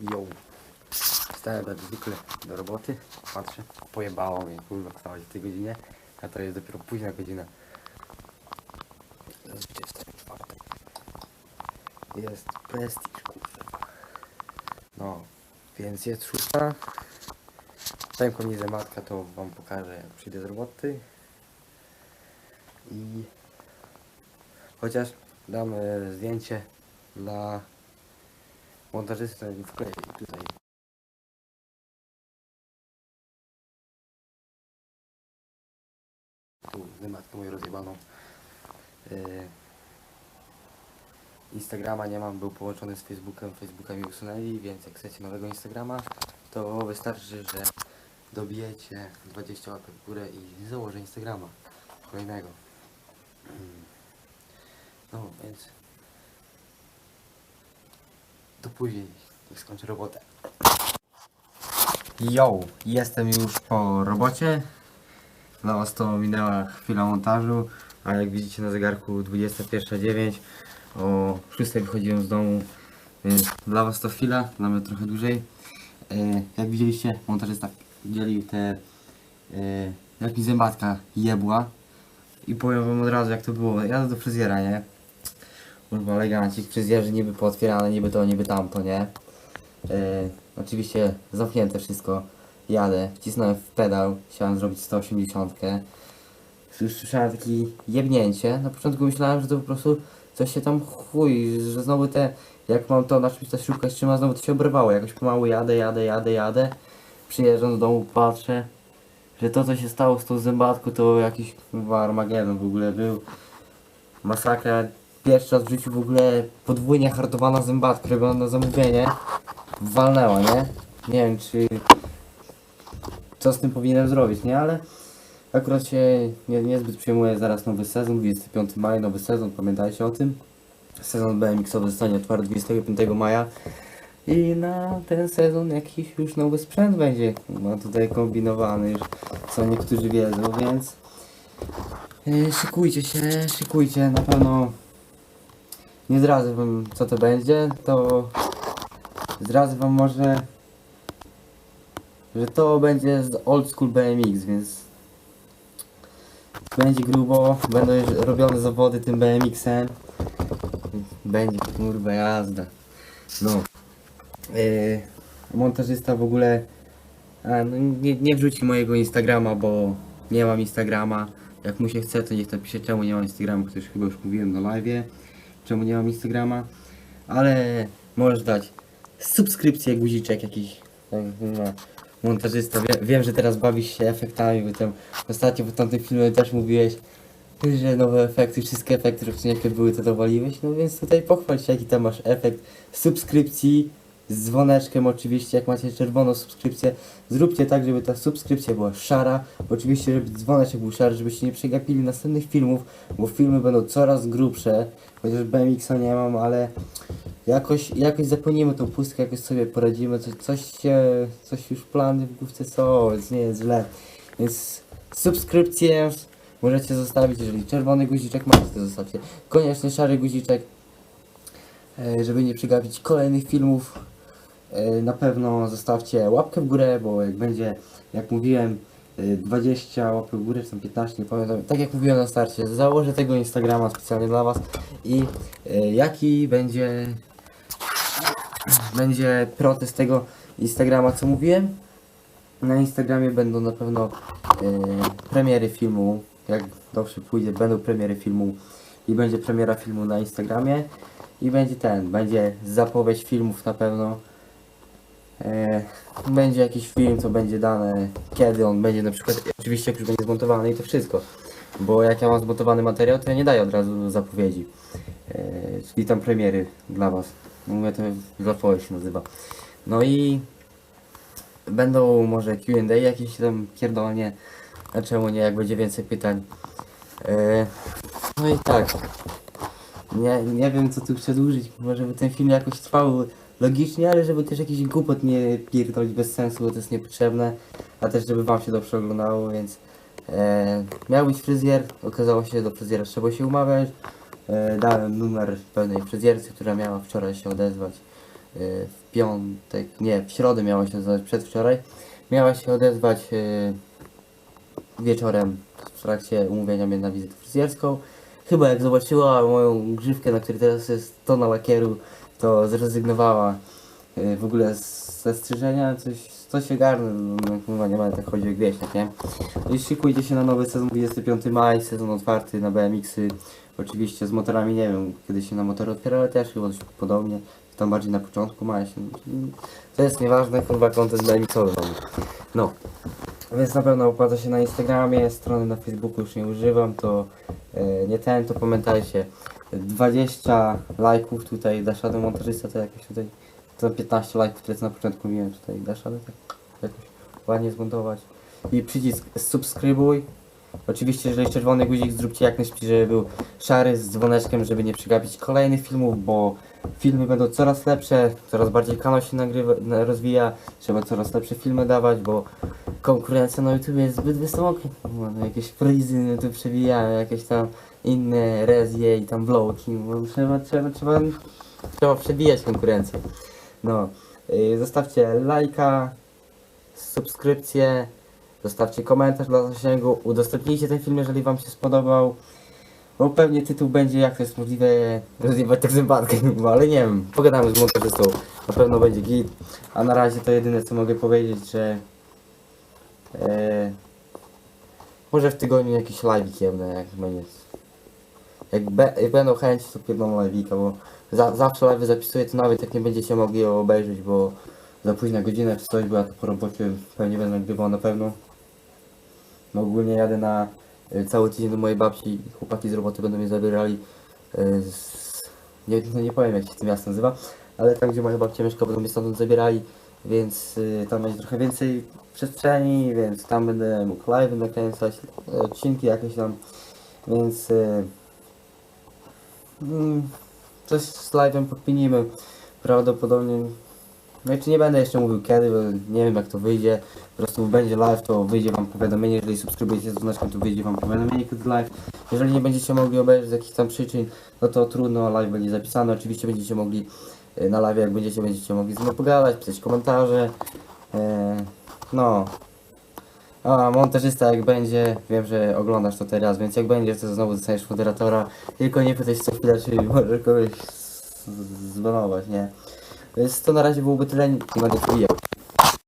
Yo. Wstałem jak zwykle do roboty, patrzę, pojebało mnie, kurwa, wstałeś w tej godzinie, a to jest dopiero późna godzina. Jest 24. Jest prestiż, kurwa. No, więc jest szósta. Pękła mi zębatka, to wam pokażę jak przyjdę z roboty. I chociaż dam e, zdjęcie dla montażysty wklei tutaj. Tu zębatkę moją rozjebaną. E, Instagrama nie mam, był połączony z Facebookiem, Facebooka mi usunęli, więc jak chcecie nowego Instagrama, to wystarczy, że dobijecie 20 łapek w górę i założę Instagrama kolejnego. No, więc do później, jak skończę robotę. Yo, jestem już po robocie. Dla was to minęła chwila montażu, a jak widzicie na zegarku 21.09 o 6 wychodziłem z domu, więc dla was to chwila, dla mnie trochę dłużej. E, jak widzieliście, montażysta dzielił te, e, jak mi zębatka jebła i powiem wam od razu jak to było. Jadę do fryzjera, nie? Kurwa, elegancik, fryzjerzy niby pootwierane, niby to, niby tamto, nie? E, oczywiście zamknięte wszystko. Jadę, wcisnąłem w pedał, chciałem zrobić 180. Już słyszałem takie jebnięcie. Na początku myślałem, że to po prostu coś się tam chuj, że znowu te, jak mam to na czymś ta śrubka trzyma, znowu to się oberwało. Jakoś pomału jadę, jadę, jadę, jadę. Przyjeżdżam do domu, patrzę, że to co się stało z tą zębatką to jakiś kurwa Armagedon w ogóle był. Masakra. Pierwszy raz w życiu w ogóle podwójnie hartowana zębatka robiona na zamówienie. Walnęła, nie? Nie wiem czy co z tym powinienem zrobić, nie? Ale akurat się nie, niezbyt przejmuję zaraz nowy sezon, 25 maja nowy sezon, pamiętajcie o tym. Sezon BMX-owy zostanie otwarty 25 maja. I na ten sezon jakiś już nowy sprzęt będzie no, tutaj kombinowany już, co niektórzy wiedzą, więc yy, szykujcie się, szykujcie, na pewno nie zdradzę wam co to będzie, to zdradzę wam może że to będzie z old school BMX, więc będzie grubo, będą robione zawody tym BMX-em. Będzie kurwa jazda. No. Yy, montażysta w ogóle a, no nie, nie wrzuci mojego Instagrama, bo nie mam Instagrama. Jak mu się chce, to niech napisze czemu nie mam Instagrama, to już chyba już mówiłem na live. Czemu nie mam Instagrama. Ale możesz dać subskrypcję, guziczek jakiś. tak, no, montażysta. Wie, wiem, że teraz bawisz się efektami, bo tam ostatnio w tamtym filmie też mówiłeś, że nowe efekty, wszystkie efekty, które jakie były, to dowaliłeś. No więc tutaj pochwal się, jaki tam masz efekt subskrypcji z dzwoneczkiem oczywiście, jak macie czerwoną subskrypcję, zróbcie tak, żeby ta subskrypcja była szara, oczywiście, żeby dzwoneczek był szary, żebyście nie przegapili następnych filmów, bo filmy będą coraz grubsze, chociaż BMX-a nie mam, ale jakoś, jakoś zapełnimy tą pustkę, jakoś sobie poradzimy, coś, coś się, coś już plany w główce są, więc nie jest źle, więc subskrypcję możecie zostawić, jeżeli czerwony guziczek macie, to zostawcie, koniecznie szary guziczek, e, żeby nie przegapić kolejnych filmów. E, Na pewno zostawcie łapkę w górę, bo jak będzie, jak mówiłem, e, 20 łapek w górę, czy tam 15, nie pamiętam. Tak jak mówiłem na starcie, założę tego Instagrama specjalnie dla Was i e, jaki będzie będzie protest tego Instagrama, co mówiłem. Na Instagramie będą na pewno e, premiery filmu, jak dobrze pójdzie, będą premiery filmu i będzie premiera filmu na Instagramie i będzie ten, będzie zapowiedź filmów na pewno. E, będzie jakiś film, co będzie dane, kiedy on będzie na przykład, oczywiście jak już będzie zmontowany i to wszystko. Bo jak ja mam zmontowany materiał, to ja nie daję od razu zapowiedzi. E, czyli tam premiery dla Was. Mówię to zapowiedź się nazywa. No i będą może Q&A jakieś tam pierdolnie, a czemu nie, jak będzie więcej pytań. E, no i tak. Nie, nie wiem co tu przedłużyć, może by ten film jakoś trwał logicznie, ale żeby też jakiś głupot nie pierdolić bez sensu, bo to jest niepotrzebne, a też żeby wam się dobrze oglądało, więc e, miał być fryzjer, okazało się, że do fryzjera trzeba się umawiać, e, dałem numer pewnej fryzjercy, która miała wczoraj się odezwać e, w piątek, nie, w środę miała się odezwać, przedwczoraj. Miała się odezwać e, wieczorem w trakcie umówienia mnie na wizytę fryzjerską. Chyba jak zobaczyła moją grzywkę, na której teraz jest tona lakieru, to zrezygnowała e, w ogóle z- ze strzyżenia, coś, coś się garnę, no, nie ma tak chodzi o wieśniak, nie? I szykujcie się na nowy sezon 25 maj, sezon otwarty na BMX-y, oczywiście z motorami, nie wiem, kiedy się na motory otwiera, ale też chyba coś podobnie, tam bardziej na początku maja się, to jest nieważne, chyba content BMX-owy. No, więc na pewno opłaca się na Instagramie, strony na Facebooku już nie używam, to e, nie ten, to pamiętajcie, 20 lajków tutaj dasz radę montażysta, to jakoś tutaj, to 15 lajków, które na początku mówiłem, tutaj dasz radę tak jakoś ładnie zmontować. I przycisk subskrybuj. Oczywiście, jeżeli czerwony guzik zróbcie jak najszybciej, żeby był szary z dzwoneczkiem, żeby nie przegapić kolejnych filmów, bo filmy będą coraz lepsze, coraz bardziej kanał się nagrywa, na- rozwija, trzeba coraz lepsze filmy dawać, bo konkurencja na YouTube jest zbyt wysoka. No, jakieś frizy no, tu przewijają, jakieś tam inne rezje i tam vlogi, no, trzeba, trzeba, trzeba, trzeba przebijać konkurencję. No, yy, zostawcie lajka, subskrypcję, zostawcie komentarz dla zasięgu, udostępnijcie ten film, jeżeli wam się spodobał. Bo pewnie tytuł będzie, jak to jest możliwe, rozjebać tak zębatkę, no, ale nie wiem, pogadamy z montażystą, na pewno będzie git. A na razie to jedyne co mogę powiedzieć, że e, może w tygodniu jakiś live jebnę, jak będzie. Jak, be, jak będą chęci, to pierdolą live'ika, bo za, zawsze live zapisuję, to nawet jak nie będziecie mogli obejrzeć, bo za późna godzina czy coś, bo ja to po robocie pewnie będę nagrywał na pewno. No ogólnie jadę na cały tydzień do mojej babci, chłopaki z roboty będą mnie zabierali y, z, nie, no nie powiem jak się to miasto nazywa, ale tam gdzie moja babcia mieszka będą mnie stamtąd zabierali, więc y, tam będzie trochę więcej przestrzeni, więc tam będę mógł live nakręcać, odcinki jakieś tam, więc mm, coś z live'em podpinimy, prawdopodobnie znaczy nie będę jeszcze mówił kiedy, bo nie wiem jak to wyjdzie. Po prostu będzie live, to wyjdzie wam powiadomienie. Jeżeli subskrybujecie z dzwoneczkiem, to wyjdzie wam powiadomienie kiedy live. Jeżeli nie będziecie mogli obejrzeć z jakichś tam przyczyn, no to trudno, live będzie zapisany. Oczywiście będziecie mogli e, na live, jak będziecie, będziecie mogli z mną pogadać, pisać komentarze. E, no. A montażysta jak będzie, wiem, że oglądasz to teraz, więc jak będzie, to znowu dostaniesz moderatora. Tylko nie pytaj co chwilę, czy może kogoś zbanować, nie? Więc to na razie byłoby tyle, nie będę wbijał.